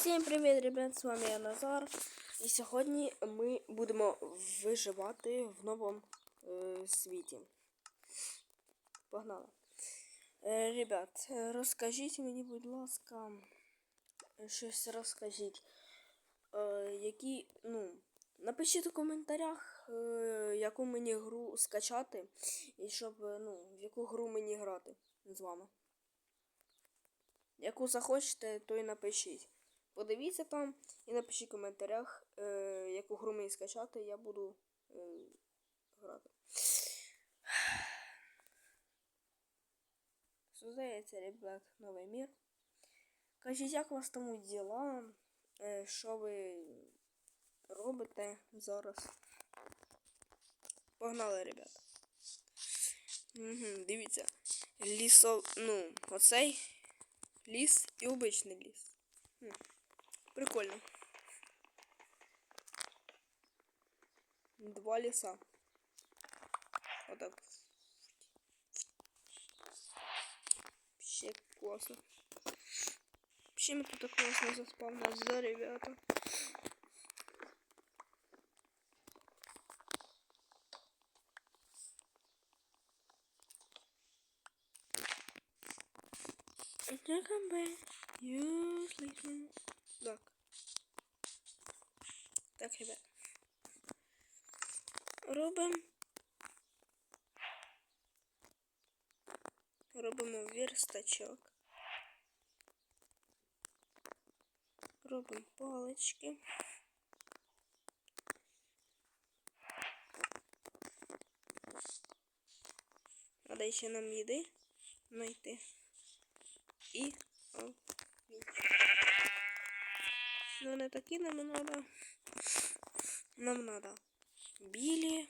Всім привіт, ребят! З вами я Назар. І сьогодні ми будемо виживати в новому е, світі. Погнали. Е, ребят, е, розкажіть мені, будь ласка, щось розкажіть. Е, які, ну, напишіть у коментарях, е, яку мені гру скачати, і щоб, е, ну, в яку гру мені грати з вами. Яку захочете, то і напишіть. Подивіться там і напишіть в коментарях, е, яку гру мені скачати, я буду е, грати. Создається, ребят, новий мір. Кажіть, як у вас там діла? Е, що ви робите зараз? Погнали, ребят. Угу, дивіться. Лісо, ну, оцей ліс і обичний ліс. Хм. Прикольно. Два леса. Вот так. Вообще классно. Вообще мы тут классно заспавнились, да, ребята? Come You sleeping. Так. Ребят. Робимо. Робимо верстачок. Робимо палички. Треба ще нам їди знайти. І о, Ну не такі нам надо. Нам надо білі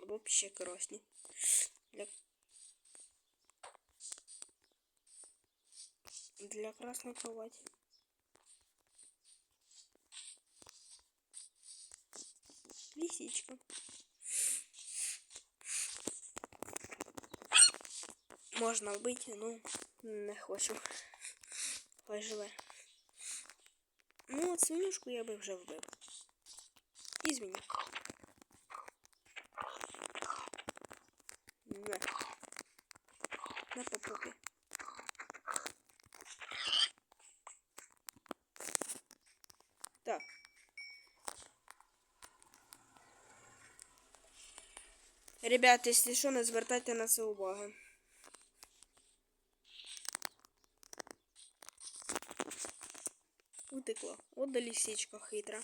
або ще красні. Для для красной кровати. Лисичка. Можна вбити, ну не хочу. Хай живе. Ну, от свинюшку я би вже вбив. Ізвіні. На. На попробуй. Так. Ребята, если що, не звертайте на це уваги. Утекла. От да лисичка хитра.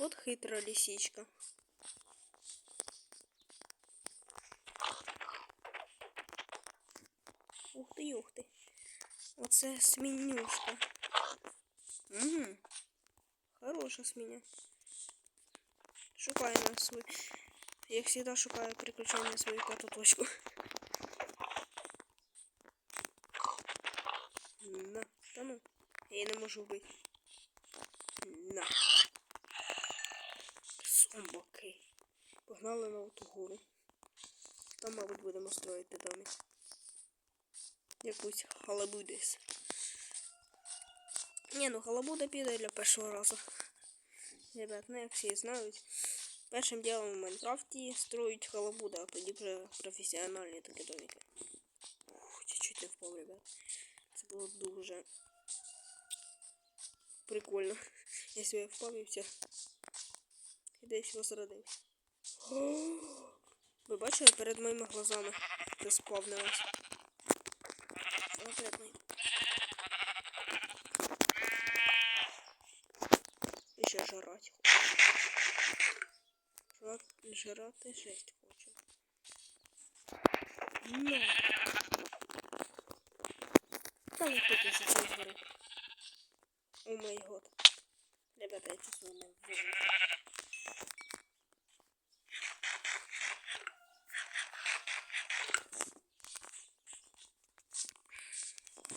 От хитра лисичка. Ух ти, ух ти. Оце свинюшка. Угу. Хороша свиня. Шукаю на свою. Я всегда шукаю приключения свою пятую точку. На, та ну. Я не можу вбити. На. Зомбаки. Погнали на оту гору. Там, мабуть, будемо строїти домик. Якусь халабу десь. Ні, ну халабуда піде для першого разу. Ребят, ну як всі знають. Першим ділом в Майнкрафті строють халабуда, а тоді вже професіональні такі домики. Ух, чуть-чуть не впав, ребят. Це було дуже прикольно. Я себе впав і все. І десь возродився. Ви бачили перед моїми глазами. Перед моїм. І ще жрать хочу. Жрати жесть хочу. Ну. Та не хотів за цей гори. О май год. Ребята, я чувствую не вижу.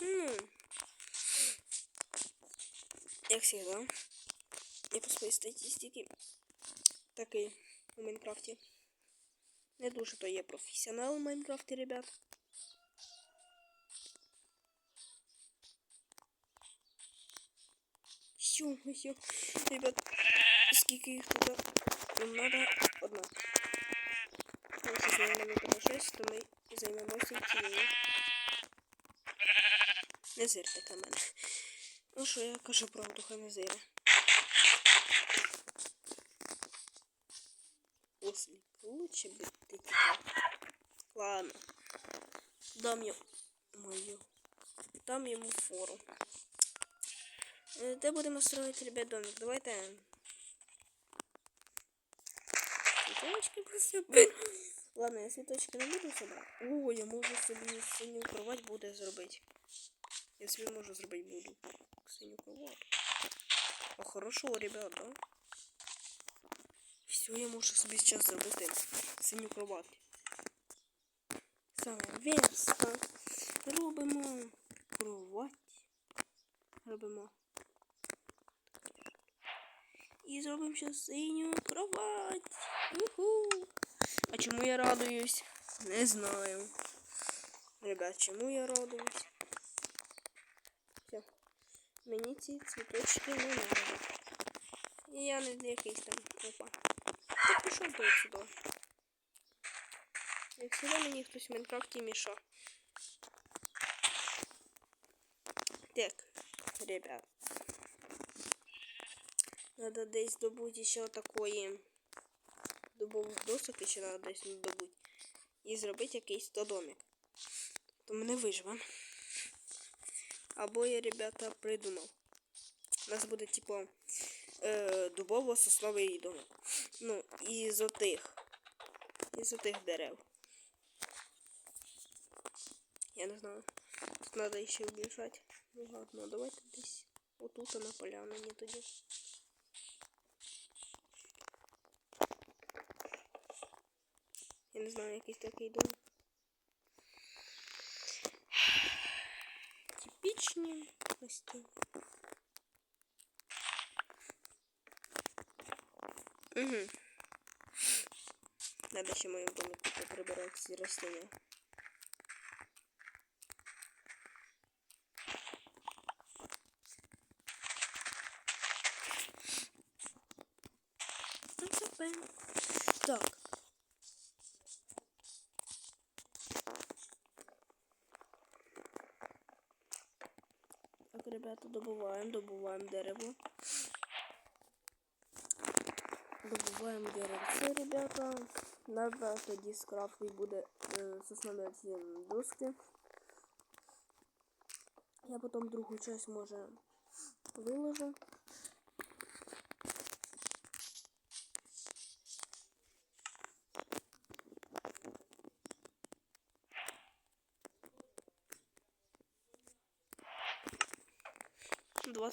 Ну, як всегда, я по своїй статистиці такий у Майнкрафті. Не дуже то є професіонал у Майнкрафті, ребят. Ё-моё, ребят, скільки їх тут? Нам надо одна. Якщо займемо тебе 6, то ми займемося цією. Не зирте на. Ну що, я кажу не зире. Ослик, лучше бы ты тікав. Ладно. Дам я мою. Дам йому фору. Е, Де будемо строїти, ребят, домик? Давайте. Цветочки посипи. Ладно, я цветочки не буду собрати. О, я можу собі синю кровать буде зробити. Я собі можу зробити буду. Синю кровать. А хорошо, ребят, да? Все, я можу собі зараз зробити синю кровать. Саме верста. Робимо кровать. Робимо. І зробимо ще синю кровать. Уху. А чому я радуюсь? Не знаю. Ребят, чому я радуюсь? Мені ці цвіточки не надо. І я не якийсь там. Опа. Ти пішов до сюди. Як сюди мені хтось в Майнкрафті мішав. Так, ребят. Надо десь добути ще такої дубових досок ще надо десь добути. І зробити якийсь то домик. То ми не виживемо. Або я, ребята, придумав. У нас буде, типу, е, дубово-сосновий домик. Ну, із отих. Із отих дерев. Я не знаю. Тут треба ще вбіжати. Ну ладно, давайте десь отут на полянині тоді. Я не знаю, якийсь такий дом. Типічні гості. Угу. Надо ще в моєму домі прибирати ці рослини. Ну, це певно. Так. Так, ребята, добуваємо, добуваємо дерево. Добуваємо дерево. Ребята, надо тоді скрафтити буде е, соснові доски. Я потім другу часть може виложу.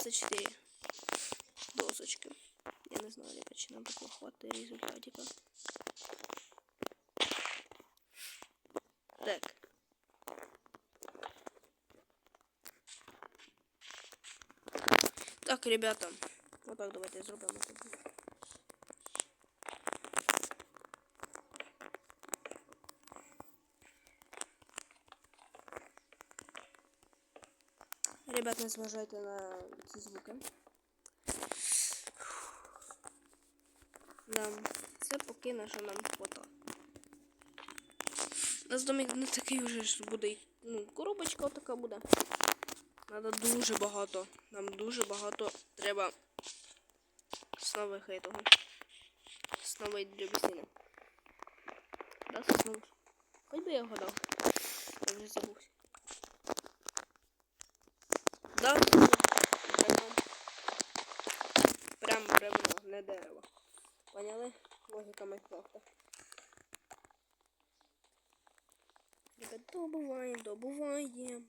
Двадцать четыре досочки. Я не знаю, яка чи нам такого хватить результатика. Так. Так, ребята. Вот так давайте зробимо Ребят, не зважайте на ці звуки. Да, це поки на що нам фото. У нас домик не такий вже ж буде. Ну, коробочка така буде. Надо дуже багато. Нам дуже багато треба снових этого. Снової дрібісини. Да, соснових. Хоч би я вгадав. Я вже забувся. Да, бревно. Прям бревно, не дерево. Поняли? Логіка Майнкрафта. Добуваємо, добуваємо.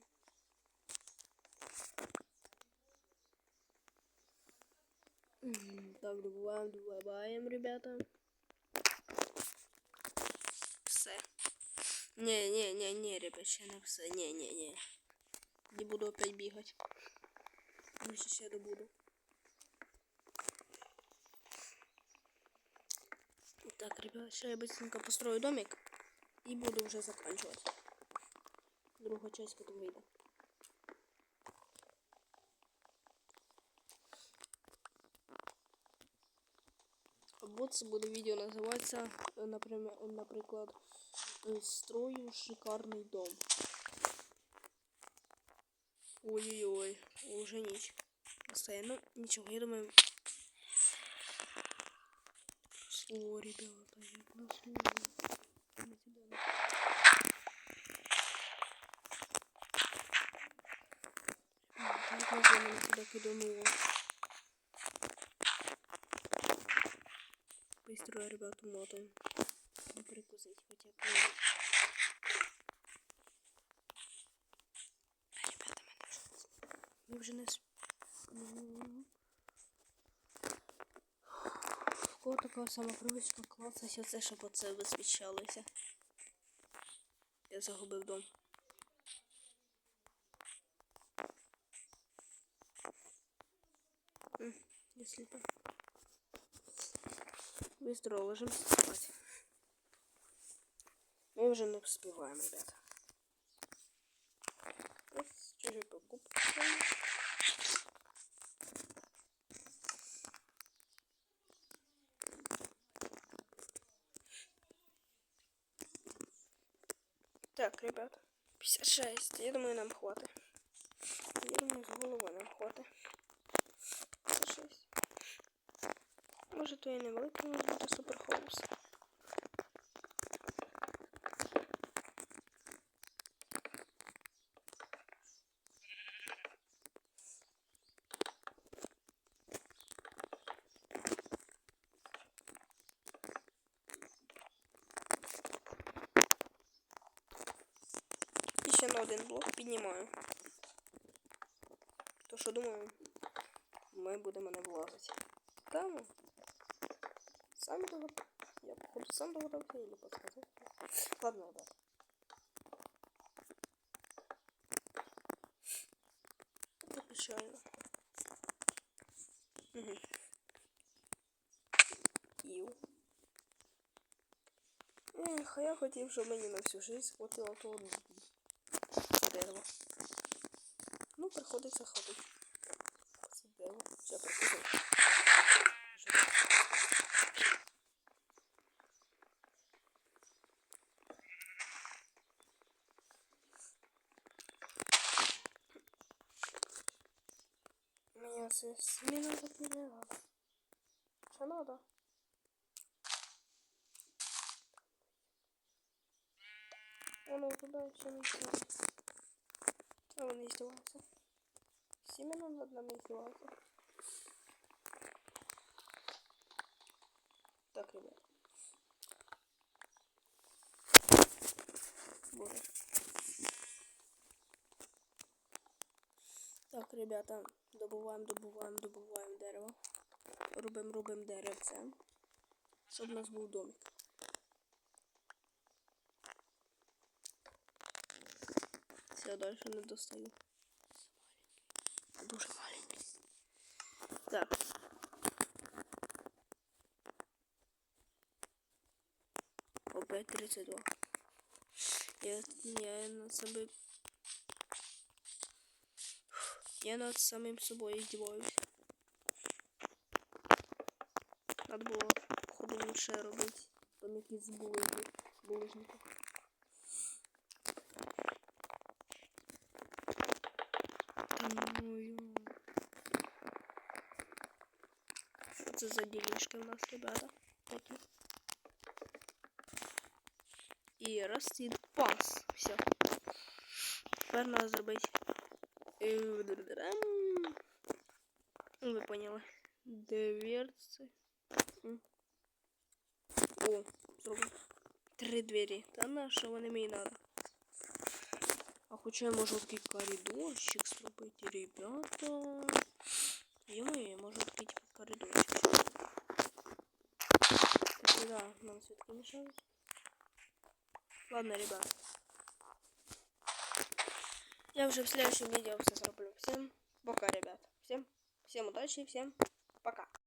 Так, добуваємо, добуваємо, ребята. Все. Не, не, не, не, ребят, ще не все. Не, не, не. Не буду опять бегать. Ну, сейчас я буду. Так, ребята, сейчас я быстренько построю домик и буду уже заканчивать. Другая часть потом выйду. Бутсы буду видео называться, э, например, например, строю шикарный дом. Ой-ой-ой, уже ніч. Настає. Ну, нічого, я думаю. О, ребята, як нас много. Ми тебе не- М, Так, нас мене сюди кидануло. Быстро, ребята, мотаем. Не перекусить хотя бы. А, ребята, мене вже... Ми вже не... В кого така сама привичка клацати оце, щоб оце висвічалося. Я загубив дом. Если так. Быстро ложимся спать. Мы уже не успеваем, ребята. Ось чужие покупки. Так, ребят, 56. Я думаю, нам хватит. Я думаю, с головой нам хватит. 56. Може, то і невеликий може бути суперхаус. Ми будемо не влазити. Та ну. Сам догадався. Я походу сам догадався или подсказал. Ладно, ребят. Это печально. Угу. Ех, а я хотів, щоб мені на всю жизнь хватило того дерева. Ну, приходиться ходити. Це дерево. Все, приходить. Меня все смена потеряла. Что надо? Он вот туда еще не сидит. А он издевается. Семена над нами издевается. Так, ребят. Боже. Так, ребята, добуваємо, добуваємо, добуваємо дерево. Робимо, робимо деревце. Щоб у нас був домик. Все, далі не достаю. Дуже маленький. Так. Опять 32. Я, я над собой... Я над самим собой издеваюсь. Надо було походу лучше робити там якісь булыжник. булыжниках. Та це за ділішки у нас, ребята? Такі. І розсід пас. Все. Тепер треба зробити. Е, драм. Ну, ви поняли. Дверці. М. О, зробив. Три двері. Та на що вони мені надо? А хоча я можу такий коридорчик зробити, ребята. Йому я можу типу, коридорчик. Так, да, нам все-таки мешают. Ладно, ребят. Я уже в следующем видео все зроблю. Всем пока, ребят. Всем, всем удачи, всем пока.